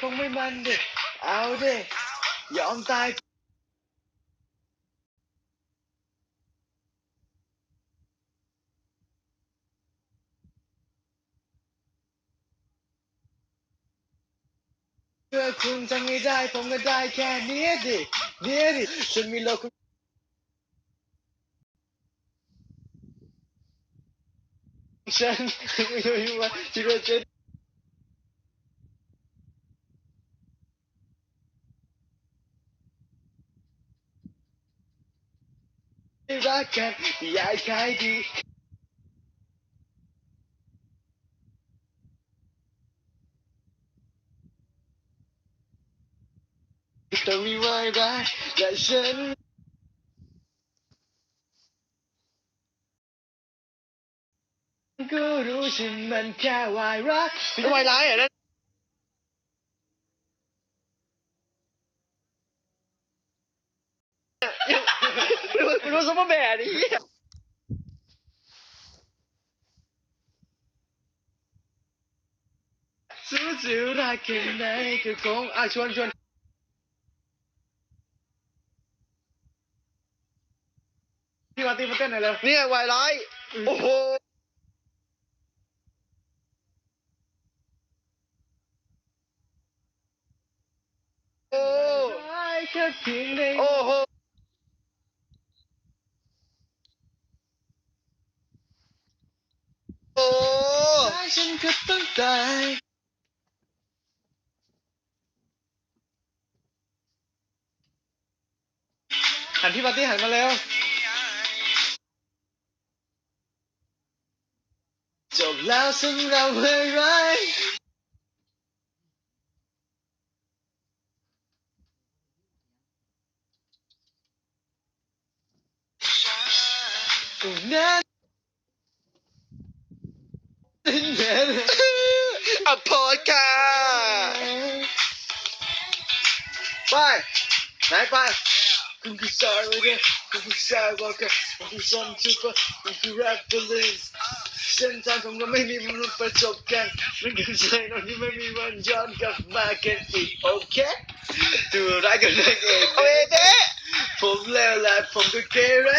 คงไม่มันด็เอาด็ยอมตายเพื่อคุณทำไม่ได้ผมก็ได้แค่เนี้ยดิเนี้ยดิฉันมีโลกของฉันไม่รู้ว่าที่เราจะ รักกันอยากขายดีต้องมีไว้รักและฉัน ก็รู้ฉันมันแค่วายรักทำไมร้ายอะนั่นคุณรู้ซุปเปอร์แมนนี่เหี้ยสู้จะรักแค่ไหนก็คงอะชวนชวนพี่มาร์ตี้มาเต้นหน่อยเร็วเนี่ยวายร้ายโอ้โหโอ้ได้แค่เพียงได้โอ้โห โอ้ ฉันก็ต้องตายหันพี่ปาร์ตี้หันมาเร็วจบแล้วสำหรับเมื่อไรกูนั้นเน้น อพอดค่ะไปไหนไปคุณคือสายเลยเนี่ยคุณคือสายวอลกันคุณคือซันซูเปอร์คุณคือแรปเปอร์ลินเส้นทางของเราไม่มีมนุษย์ประจบกันมันคือใจเราที่ไม่มีวันย้อนกลับมากันอีกโอเคตัวร้ายกับนางเอกเอาเอเจ๊ผมแล้วแหละผมก็เกเร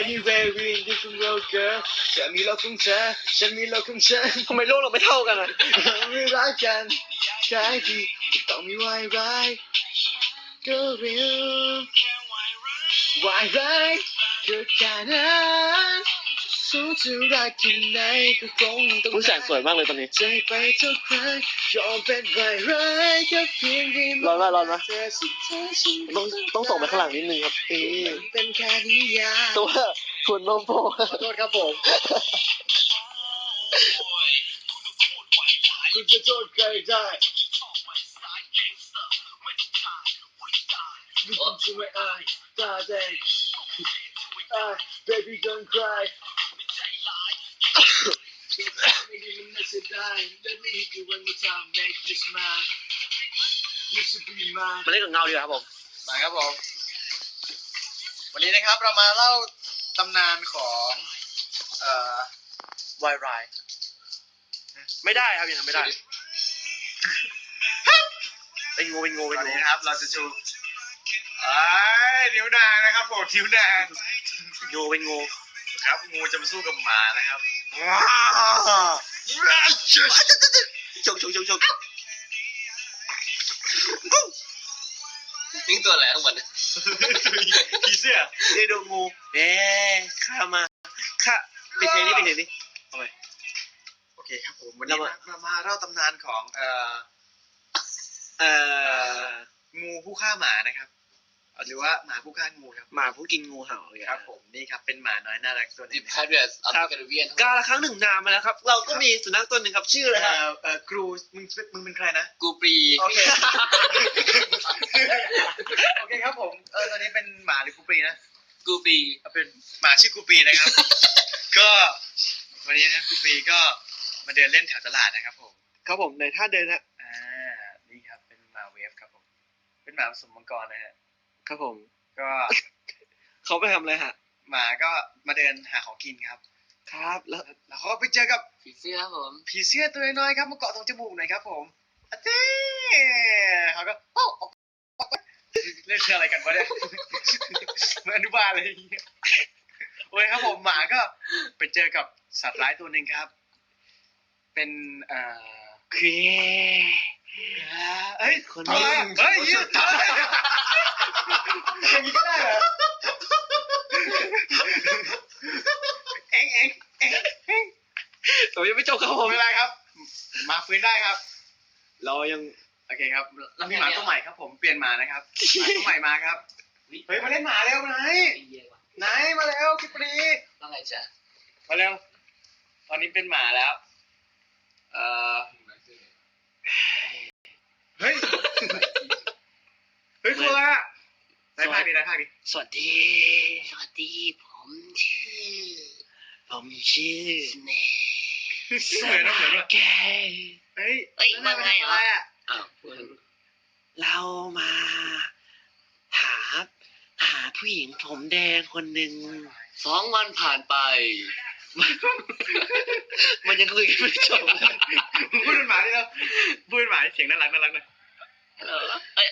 Anyway we in different world girl ฉันมีโลกของเธอฉันมีโลกของฉันทำไมโลกเราไม่เท่ากันอะไม่รักกันแค่ที่ต้องมีวายร้ายก็เรียววายร้ายก็แค่นั้น สู้จะรักที่ไหนก็คงต้องผู้แสงสวยมากเลยตอนนี้ ใจไปทุกครั้งยอมเป็นวายร้ายแค่เพียงได้ร้อนมากร้อนมากเธอสุดท้ายฉันต้องต้องส่งไปข้างหลังนิดนึงครับเออมันเป็นแค่นิยายตัวส่วนนมโปขอโทษครับผม คุณจะโทษใครได้ไม่ต้องช่วยอายตาแดงอ่า baby don't cry ไม่ดีมันไม่เสียดาย Let me hit you one more time make this mine You should be mine มาเล่นกับเงาดีกว่าครับผม มาครับผม วันนี้นะครับเรามาเล่าตำนานของเอ่อวายร้ายไม่ได้ครับอย่างนั้นไม่ได้เป็นงูเป็นงูเป็นวันงูนี้นะครับเราจะชูไอ้ยนิ้วนางนะครับผมนิ้วนาง งูเป็นงูครับงูจะมาสู้กับหมานะครับว้าว ชกชกชกชกนี่ตัวอะไรทั้งหมดผีเสื้อเอ้ดูงูเอ๊ะข้ามาข้าปิดเพลงนี้ปิดเพลงนี้โอเคครับผมวันนี้เรามามามาเล่าตำนานของเอ่อเอ่องูผู้ฆ่าหมานะครับ หรือว่าหมาผู้ฆ่างูครับหมาผู้กินงูเห่าเลยครับผมนี่ครับเป็นหมาน้อยน่ารักตัวหนึ The ง Pirates of ครับ the Caribbean กาละครั้งหนึ่งนานมาแล้วครับ เราก็มีสุนัขตัวหนึ่งครับชื่ออะไรเอ่ครับอเอ่อกรูมึงมึงเป็นใครนะกูปรีโอเคโอเคครับผมเออตอนนี้เป็นหมาหรือกูปรีนะกูปรีเอาเป็นหมาชื่อกูปรีนะครับ ก็วันนี้นะกูปรีก็มาเดินเล่นแถวตลาดนะครับผมครับผมในท่าเดินฮะอ่านี่ครับเป็นหมาเวฟครับผมเป็นหมาผสมมังกรนะฮะ ครับผม ก็เขาไปทำอะไรฮะ หมาก็มาเดินหาของกินครับ ครับ แล้ว แล้วเขาก็ไปเจอกับผีเสื้อครับผมผีเสื้อตัวน้อยๆครับมาเกาะตรงจมูกหน่อยครับผมอะเต้เขาก็โอ้ออกออกไปเล่นเชื่ออะไรกันวะเนี่ยเหมือนอนุบาลเลยอย่างเงี้ยโอ้ยครับผมหมาก็ไปเจอกับสัตว์ร้ายตัวหนึ่งครับ เป็นเอ่อคือเฮ้ยคนทำอะไรอะเฮ้ยยืดทำอะไรอะ อย่างนี้ก็ได้เหรอเอ็งเอ็งเอ็งเอ็งผมยังไม่จบครับผผมมไม่เป็นไรครับ มาฟื้นได้ครับ เรายังโอเคครับเรามีหมาตัวใหม่ครับ ผมเปลี่ยนหมานะครับหมาตัวใหม่มาครับ เฮ้ยมาเล่นหมาเร็วไหนไหนมาเร็วคิปรีว่าไงจ๊ะมาเร็วตอนนี้เป็นหมาแล้ว เอ่อเฮ้ยเฮ้ยตัวอะไรอะ ไหนภาคดิไหนภาคดิสวัสดี สวัสดี ผมชื่อ ผมชื่อสเนเหมือนนะเหมือนนะแก เฮ้ยเอ้ยแล้วว่าไงเหรอทำอะไรอะอ้าวเรามาหา หาผู้หญิงผมแดงคนหนึ่งสองวันผ่านไป มันยังคุยกันไม่จบเลยมึงพูดเป็นหมาดิแล้วพูดเป็นหมาดิเสียงน่ารักน่ารักหน่อย เออเอ้ยเออเอ้ย